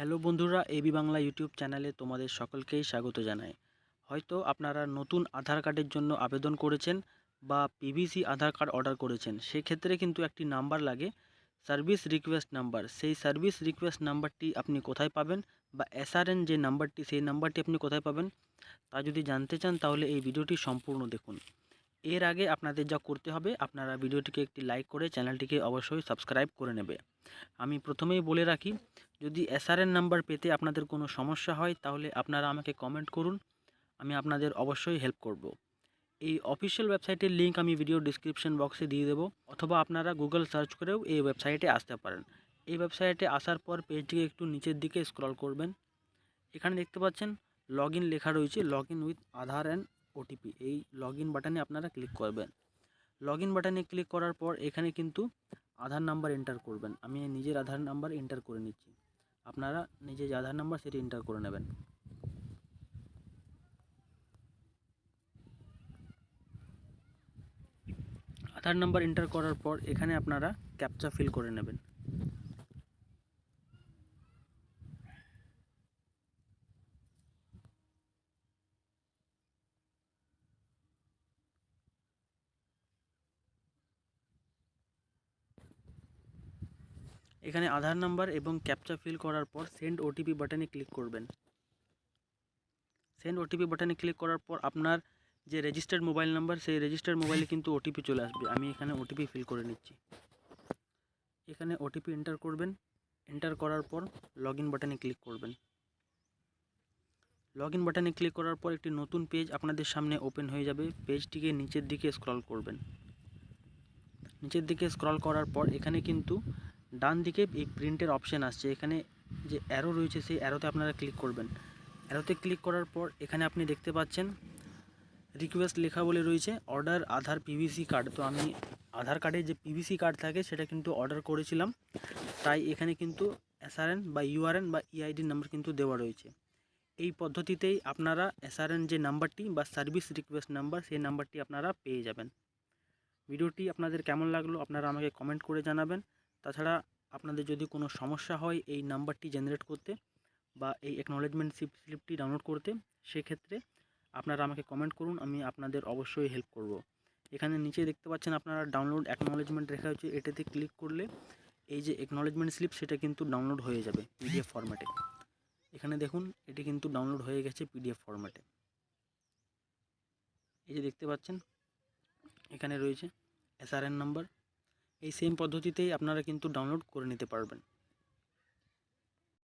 Hello বন্ধুরা AB Bangla YouTube চ্যানেলে তোমাদের সকলকেই স্বাগত জানাই। হয়তো আপনারা নতুন আধার কার্ডের জন্য আবেদন করেছেন বা পিভিসি আধার কার্ড অর্ডার করেছেন, সেক্ষেত্রে কিন্তু একটি নাম্বার লাগে, সার্ভিস রিকোয়েস্ট নাম্বার। সেই সার্ভিস রিকোয়েস্ট নাম্বারটি আপনি কোথায় পাবেন বা এসআরএন যে নাম্বারটি, সেই নাম্বারটি আপনি কোথায় পাবেন তা যদি জানতে চান তাহলে এই ভিডিওটি সম্পূর্ণ দেখুন। এর আগে আপনাদের যা করতে হবে, আপনারা ভিডিওটিকে একটি লাইক করে চ্যানেলটিকে অবশ্যই সাবস্ক্রাইব করে নেবে। আমি প্রথমেই বলে রাখি, যদি এসআরএন নাম্বার পেতে আপনাদের কোনো সমস্যা হয়, তাহলে আপনারা আমাকে কমেন্ট করুন, আমি আপনাদের অবশ্যই হেল্প করব। এই অফিসিয়াল ওয়েবসাইটের লিঙ্ক আমি ভিডিও ডিসক্রিপশন বক্সে দিয়ে দেবো, অথবা আপনারা গুগল সার্চ করেও এই ওয়েবসাইটে আসতে পারেন। এই ওয়েবসাইটে আসার পর পেজটিকে একটু নিচের দিকে স্ক্রল করবেন। এখানে দেখতে পাচ্ছেন লগ লেখা রয়েছে log in with Aadhaar and OTP এই লগ ইন বাটনে আপনারা ক্লিক করবেন। লগ ইন বাটনে ক্লিক করার পর এখানে কিন্তু আধার নাম্বার এন্টার করবেন। আমি নিজের আধার নাম্বার এন্টার করে নিচ্ছি। আপনারা নিজে যে আধার নাম্বার সেটি এন্টার করে নেবেন। আধার নাম্বার এন্টার করার পর এখানে আপনারা ক্যাপচা ফিল করে নেবেন। এখানে আধার নাম্বার এবং ক্যাপচা ফিল করার পর সেন্ড ওটিপি বাটনে ক্লিক করবেন। সেন্ড ওটিপি বাটনে ক্লিক করার পর আপনার যে রেজিস্টার্ড মোবাইল নাম্বার সেই রেজিস্টার্ড মোবাইলে কিন্তু ওটিপি চলে আসবে। আমি এখানে ওটিপি ফিল করে নিচ্ছি। এখানে ওটিপি এন্টার করবেন। এন্টার করার পর লগ বাটনে ক্লিক করবেন। লগ বাটনে ক্লিক করার পর একটি নতুন পেজ আপনাদের সামনে ওপেন হয়ে যাবে। পেজটিকে নিচের দিকে স্ক্রল করবেন। নিচের দিকে স্ক্রল করার পর এখানে কিন্তু ডান দিকে এই প্রিন্টের অপশান আসছে। এখানে যে অ্যারো রয়েছে, সেই অ্যারোতে আপনারা ক্লিক করবেন। অ্যারোতে ক্লিক করার পর এখানে আপনি দেখতে পাচ্ছেন রিকোয়েস্ট লেখা বলে রয়েছে অর্ডার আধার পিভিসি কার্ড তো আমি আধার কার্ডের যে পিভিসি কার্ড থাকে, সেটা কিন্তু অর্ডার করেছিলাম। তাই এখানে কিন্তু এসআরএন বা ইউআরএন বা ইআইডি নাম্বার কিন্তু দেওয়া রয়েছে। এই পদ্ধতিতেই আপনারা এসআরএন যে নাম্বারটি বা সার্ভিস রিকোয়েস্ট নাম্বার সেই নাম্বারটি আপনারা পেয়ে যাবেন। ভিডিওটি আপনাদের কেমন লাগল, আপনারা আমাকে কমেন্ট করে জানাবেন। তাছাড়া আপনাদের যদি কোনো সমস্যা হয় এই নাম্বারটি জেনারেট করতে বা এই অ্যাকনলেজমেন্ট স্লিপটি ডাউনলোড করতে, সেক্ষেত্রে আপনারা আমাকে কমেন্ট করুন, আমি আপনাদের অবশ্যই হেল্প করব। এখানে নিচে দেখতে পাচ্ছেন আপনারা ডাউনলোড অ্যাকনলেজমেন্ট রেখা হচ্ছে এটাতে ক্লিক করলে এই যে অ্যাকনলেজমেন্ট স্লিপ সেটা কিন্তু ডাউনলোড হয়ে যাবে পিডিএফ ফরম্যাটে এখানে দেখুন, এটি কিন্তু ডাউনলোড হয়ে গেছে পিডিএফ ফরম্যাটে এই যে দেখতে পাচ্ছেন, এখানে রয়েছে এসআরএন নাম্বার এই সেম পদ্ধতিতেই আপনারা কিন্তু ডাউনলোড করে নিতে পারবেন।